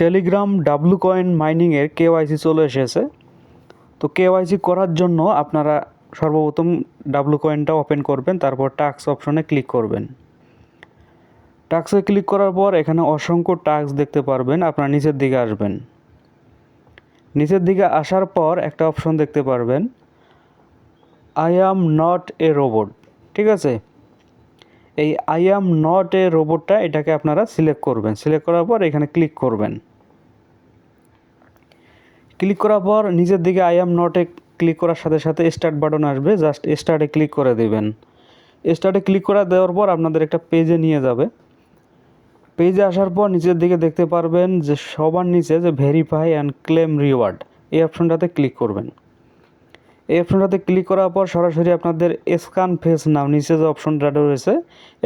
Telegram W coin মাইনিংয়ের KYC চলে এসেছে। তো কেওয়াইসি করার জন্য আপনারা সর্বপ্রথম ডাব্লু কয়েনটা ওপেন করবেন, তারপর টাক্স অপশনে ক্লিক করবেন। টাক্সে ক্লিক করার পর এখানে অসংখ্য টাক্স দেখতে পারবেন, আপনার নিচের দিকে আসবেন। নিচের দিকে আসার পর একটা অপশন দেখতে পারবেন, I am not a robot ঠিক আছে? এই আই অ্যাম নট এ রোবটটা এটাকে আপনারা সিলেক্ট করবেন। সিলেক্ট করার পর এখানে ক্লিক করবেন। ক্লিক করার পর নিজের দিকে আই অ্যাম নটে ক্লিক করার সাথে সাথে স্টার্ট বাটন আসবে। জাস্ট স্টার্টে ক্লিক করে দেবেন। স্টার্টে ক্লিক করা দেওয়ার পর আপনাদের একটা পেজে নিয়ে যাবে। পেজে আসার পর নিচের দিকে দেখতে পারবেন যে সবার নিচে যে ভেরিফাই অ্যান্ড ক্লেম রিওয়ার্ড এই অপশনটাতে ক্লিক করবেন। এই অপশনটাতে ক্লিক করার পর সরাসরি আপনাদের স্ক্যান ফেস নাও, নিচে যে অপশনটা রয়েছে,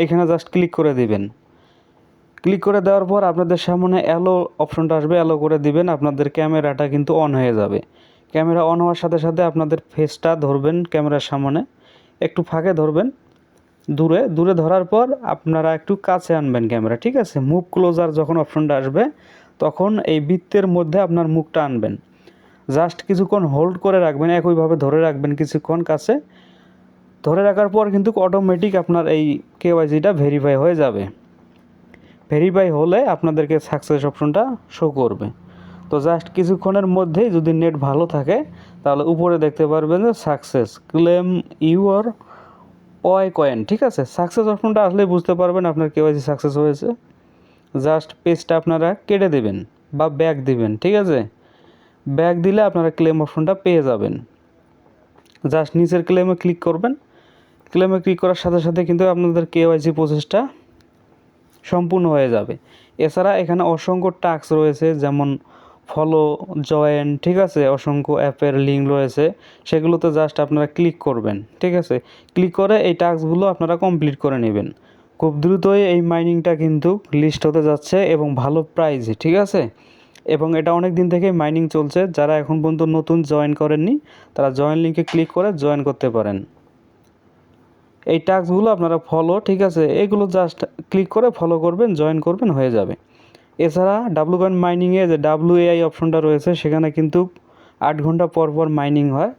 এখানে জাস্ট ক্লিক করে দিবেন। ক্লিক করে দেওয়ার পর আপনাদের সামনে অ্যালো অপশনটা আসবে অ্যালো করে দিবেন, আপনাদের ক্যামেরাটা কিন্তু অন হয়ে যাবে। ক্যামেরা অন হওয়ার সাথে সাথে আপনাদের ফেসটা ধরবেন ক্যামেরার সামনে, একটু ফাঁকে ধরবেন, দূরে দূরে ধরার পর আপনারা একটু কাছে আনবেন ক্যামেরা, ঠিক আছে? মুখ ক্লোজার যখন অপশনটা আসবে, তখন এই বৃত্তের মধ্যে আপনার মুখটা আনবেন। জাস্ট কিছুক্ষণ হোল্ড করে রাখবেন, একইভাবে ধরে রাখবেন কিছুক্ষণ কাছে। ধরে রাখার পর কিন্তু অটোমেটিক আপনার এই কেওয়াইসিটা ভেরিফাই হয়ে যাবে। ভেরিফাই হলে আপনাদেরকে সাকসেস অপশনটা শো করবে। তো জাস্ট কিছুক্ষণের মধ্যেই যদি নেট ভালো থাকে, তাহলে উপরে দেখতে পারবেন যে success claim your Y coin ঠিক আছে? সাকসেস অপশনটা আসলে বুঝতে পারবেন আপনার কেওয়াইসি সাকসেস হয়েছে। জাস্ট পেজটা আপনারা কেটে দেবেন বা ব্যাক দিবেন, ঠিক আছে? ব্যাক দিলে আপনারা ক্লেম অপশনটা পেয়ে যাবেন। জাস্ট নিচের ক্লেমে ক্লিক করবেন। ক্লেমে ক্লিক করার সাথে সাথে কিন্তু আপনাদের কেওয়াইসি প্রসেসটা সম্পূর্ণ হয়ে যাবে। এছাড়া এখানে অসংখ্য টাস্ক রয়েছে, যেমন ফলো জয়েন ঠিক আছে? অসংখ্য অ্যাপের লিঙ্ক রয়েছে। সেগুলোতে জাস্ট আপনারা ক্লিক করবেন, ঠিক আছে? ক্লিক করে এই টাস্কগুলো আপনারা কমপ্লিট করে নেবেন। খুব দ্রুতই এই মাইনিংটা কিন্তু লিস্ট হতে যাচ্ছে এবং ভালো প্রাইজ ঠিক আছে? এবং এটা অনেক দিন থেকে মাইনিং চলছে। যারা এখন পর্যন্ত নতুন জয়েন করেননি, তারা জয়েন লিঙ্কে ক্লিক করে জয়েন করতে পারেন। এই টাস্কগুলো আপনারা ফলো ঠিক আছে? এগুলো জাস্ট ক্লিক করে ফলো করবেন জয়েন করবেন, হয়ে যাবে। এছাড়া ডাব্লু কয়েন মাইনিংয়ে যে ডাব্লু এআই অপশনটা রয়েছে, সেখানে কিন্তু আট ঘণ্টা পর পর মাইনিং হয়।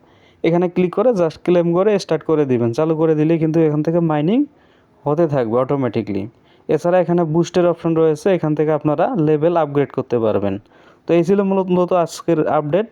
এখানে ক্লিক করে জাস্ট ক্লেম করে স্টার্ট করে দিবেন। চালু করে দিলেই কিন্তু এখান থেকে মাইনিং হতে থাকবে অটোমেটিকলি এছাড়া এখানে বুস্টের অপশন রয়েছে, এখান থেকে আপনারা লেভেল আপগ্রেড করতে পারবেন। তো এই ছিল মূলত আজকের আপডেট